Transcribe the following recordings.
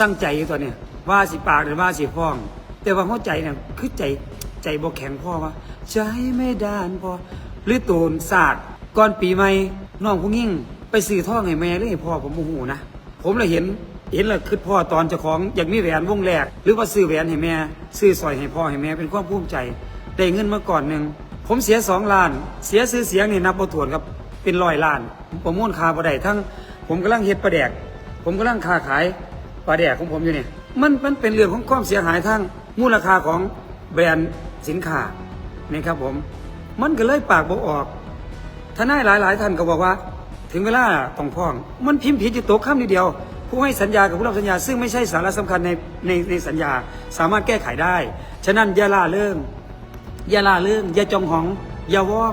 ตั้งใจอยู่ตัวเนี่ยว่าสิปากหรือว่าสิฟ้อง แต่ว่าหัวใจเนี่ยคือใจใจบ่แข็งพ่อวะใจไม่ด้านพอหรือตูนศาสตร์ก่อนปีใหม่น้องผู้ยิ่งไปซื้อท่องให้แม่หรือให้พ่อผมโมโหนะผมเลยเห็นเห็นแล้วคือพ่อตอนเจ้าของอยากมีแหวนวงแรก หรือว่าซื้อแหวนให้แม่ซื้อสร้อยให้พ่อให้แม่เป็นความภูมิใจ ได้เงินมาก่อนหนึ่งผมเสียสองล้าน เสียซื้อเสียงนี่นับบ่ถ้วนครับเป็นร้อยล้าน ผมประมูลคาบ่ได้ทั้ง ผมกำลังเฮ็ดปลาแดก ผมกำลังค้าขาย ปลาแดกของผมอยู่เนี่ยมันมันเป็นเรื่องของความเสียหายทางมูลค่าของแบรนด์สินค้านะครับผม มันก็เลยปากบ่ออกทนายหลาย ๆ ท่านก็บอกว่า ถึงเวลาต้องพ้อง มันพิมพ์ผิดอยู่ตัวคำนิดเดียว ผู้ให้สัญญากับผู้รับสัญญา ซึ่งไม่ใช่สาระสำคัญในในในสัญญาสามารถแก้ไขได้ ฉะนั้นอย่าล่าเรื่องอย่าล่าเรื่องอย่าจองหองอย่าว่อง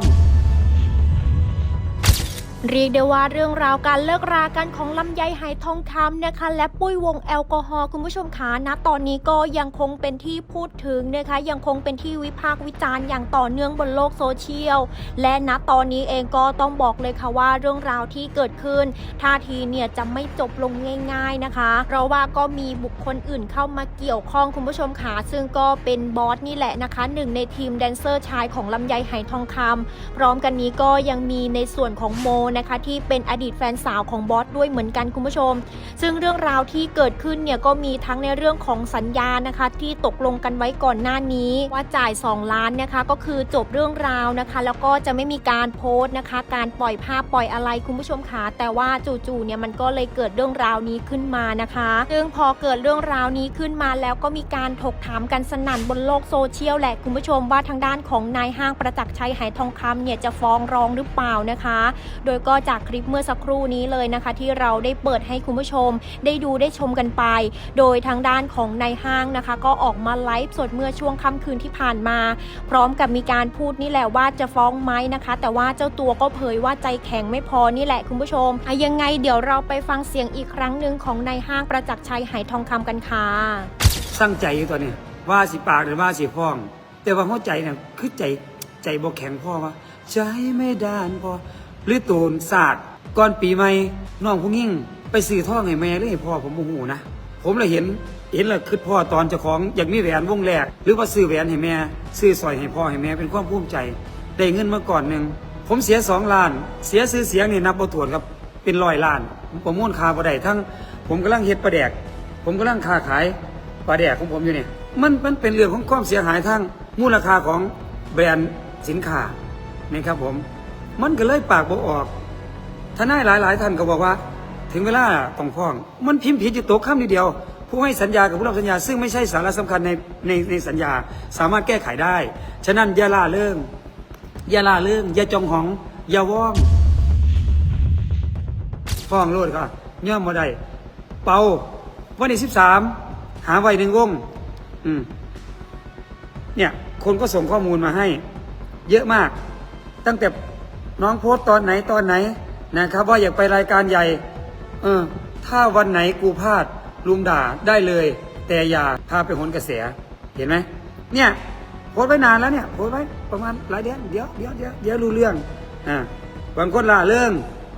เรียกได้ว่าเรื่องราวการเลิกรากันของลำไยไหทองคำนะคะ และปุ้ยวงแอลกอฮอล์คุณผู้ชมคะนะตอนนี้ก็ยังคงเป็นที่พูดถึงนะคะ ยังคงเป็นที่วิพากษ์วิจารณ์อย่างต่อเนื่องบนโลกโซเชียล และณตอนนี้เองก็ต้องบอกเลยค่ะว่าเรื่องราวที่เกิดขึ้น ท่าทีเนี่ยจะไม่จบลงง่าย ๆนะคะ เพราะว่าก็มีบุคคลอื่นเข้ามาเกี่ยวข้องคุณผู้ชมค่ะซึ่งก็เป็นบอสนี่แหละนะคะหนึ่งในทีมแดนเซอร์ชายของลำไยไหทองคำพร้อมกันนี้ก็ยังมีในส่วนของโมนะคะที่เป็นอดีตแฟนสาวของบอสด้วยเหมือนกันคุณผู้ชม ซึ่งเรื่องราวที่เกิดขึ้นเนี่ยก็มีทั้งในเรื่องของสัญญานะคะที่ตกลงกันไว้ก่อนหน้านี้ว่าจ่าย 2 ล้านนะคะก็คือจบเรื่องราวนะคะ แล้วก็จะไม่มีการโพสต์นะคะ การปล่อยภาพปล่อยอะไรคุณผู้ชมคะแต่ว่าจู่ๆเนี่ยมันก็เลยเกิดเรื่องราวนี้ขึ้นมานะคะซึ่งพอเกิดเรื่องราวนี้ขึ้นมาแล้วก็มีการถกถามกันสนั่นบนโลกโซเชียลแหละคุณผู้ชมว่าทางด้านของนายห้างประจักษ์ชัยไหทองคำเนี่ยจะฟ้องร้องหรือเปล่านะคะ โดยก็จากคลิปเมื่อสักครู่นี้เลยนะคะ ที่เราได้เปิดให้คุณผู้ชม ได้ดูได้ชมกันไป โดยทางด้านของนายห้างนะคะ ก็ออกมาไลฟ์สดเมื่อช่วงค่ำคืนที่ผ่านมา พร้อมกับมีการพูดนี่แหละว่าจะฟ้องไหมนะคะ แต่ว่าเจ้าตัวก็เผยว่าใจแข็งไม่พอนี่แหละคุณผู้ชมอยังไงเดี๋ยวเราไปฟังเสียงอีกครั้งหนึ่งของนายห้างประจักษ์ชัยไหทองคำกันค่ะตั้งใจอยู่ตัวเนี่ยว่าสิปากหรือว่าสิฟ้อง แต่ว่าหัวใจเนี่ยคือใจใจบ่แข็งพ่อวะใจไม่ด้านพอ หรือตูนศาสตร์ก่อนปีใหม่น้องผู้ยิ่งไปซื้อท่องให้แม่หรือให้พ่อผมโมโหนะ ผมเลยเห็นเห็นแล้วคือพ่อตอนเจ้าของอยากมีแหวนวงแรก หรือว่าซื้อแหวนให้แม่ซื้อสร้อยให้พ่อให้แม่เป็นความภูมิใจ ได้เงินมาก่อนหนึ่งผมเสียสองล้าน เสียซื้อเสียงนี่นับบ่ถ้วนครับเป็นร้อยล้านผมประมูลคาบ่ได้ทั้ง ผมกำลังเฮ็ดปลาแดก ผมกำลังค้าขายปลาแดกของผมอยู่เนี่ยมันมันเป็นเรื่องของความเสียหายทางมูลค่าของแบรนด์สินค้านะครับผม มันก็เลยปากบ่ออกทนายหลาย ๆ ท่านก็บอกว่า ถึงเวลาต้องฟ้อง มันพิมพ์ผิดอยู่ตัวคำนิดเดียว ผู้ให้สัญญากับผู้รับสัญญา ซึ่งไม่ใช่สาระสำคัญในในในสัญญา สามารถแก้ไขได้ ฉะนั้นอย่าล่าเรื่องอย่าล่าเรื่องอย่าจองหองอย่าว่องฟ้องโลดก็ย่อมมาได้ เป่าวันที่สิบสามหาไว้หนึ่งวงอืมเนี่ย คนก็ส่งข้อมูลมาให้ เยอะมาก ตั้งแต่ น้องโพสต์ตอนไหนตอนไหนนะครับ ว่าอยากไปรายการใหญ่ เออ ถ้าวันไหนกูพลาดลุมด่าได้เลย แต่อย่าพาไปหนกระแสเห็นไหมเนี่ยโพสต์ไว้นานแล้วเนี่ยโพสต์ไว้ประมาณหลายเดือนเดี๋ยวเดี๋ยวเดี๋ยวเดี๋ยวรู้เรื่องอ่าบางคนล่าเรื่อง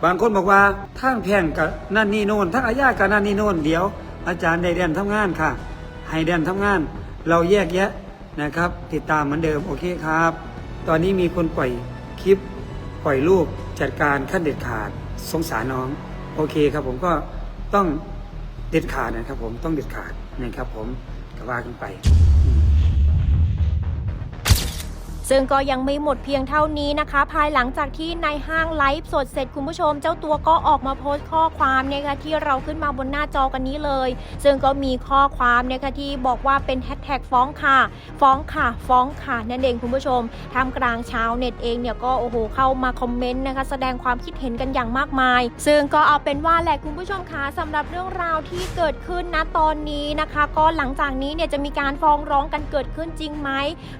บางคนบอกว่าทั้งแพงกับนั่นนี่โน่นทั้งอาญากับนั่นนี่โน่นเดี๋ยว อาจารย์ได้เรียนทำงานค่ะ ให้เรียนทำงาน เราแยกแยะนะครับ ติดตามเหมือนเดิมโอเคครับ ตอนนี้มีคนปล่อยคลิป ปล่อยลูกจัดการขั้นเด็ดขาดสงสารน้อง โอเคครับผมก็ต้องเด็ดขาดนะครับผมต้องเด็ดขาดนะครับผมก็ว่ากันไป ซึ่งก็ยังไม่หมดเพียงเท่านี้นะคะ ภายหลังจากที่ในห้างไลฟ์สดเสร็จคุณผู้ชม เจ้าตัวก็ออกมาโพสต์ข้อความเนี่ยค่ะที่เราขึ้นมาบนหน้าจอกันนี้เลย ซึ่งก็มีข้อความเนี่ยค่ะที่บอกว่าเป็นแฮชแท็กฟ้องค่ะ ฟ้องค่ะ ฟ้องค่ะนั่นเองคุณผู้ชมท่ามกลางชาวเน็ตเองเนี่ยก็โอ้โหเข้ามาคอมเมนต์นะคะ แสดงความคิดเห็นกันอย่างมากมาย ซึ่งก็เอาเป็นว่าแหละคุณผู้ชมคะสำหรับเรื่องราวที่เกิดขึ้นนะตอนนี้นะคะ ก็หลังจากนี้เนี่ยจะมีการฟ้องร้องกันเกิดขึ้นจริงไหม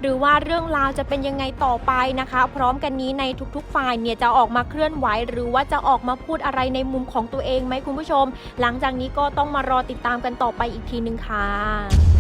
หรือว่าเรื่องราวจะเป็นยังไงต่อไปนะคะ พร้อมกันนี้ในทุกๆ ฝ่ายเนี่ยจะออกมาเคลื่อนไหว หรือว่าจะออกมาพูดอะไรในมุมของตัวเองไหมคุณผู้ชม หลังจากนี้ก็ต้องมารอติดตามกันต่อไปอีกทีหนึ่งค่ะ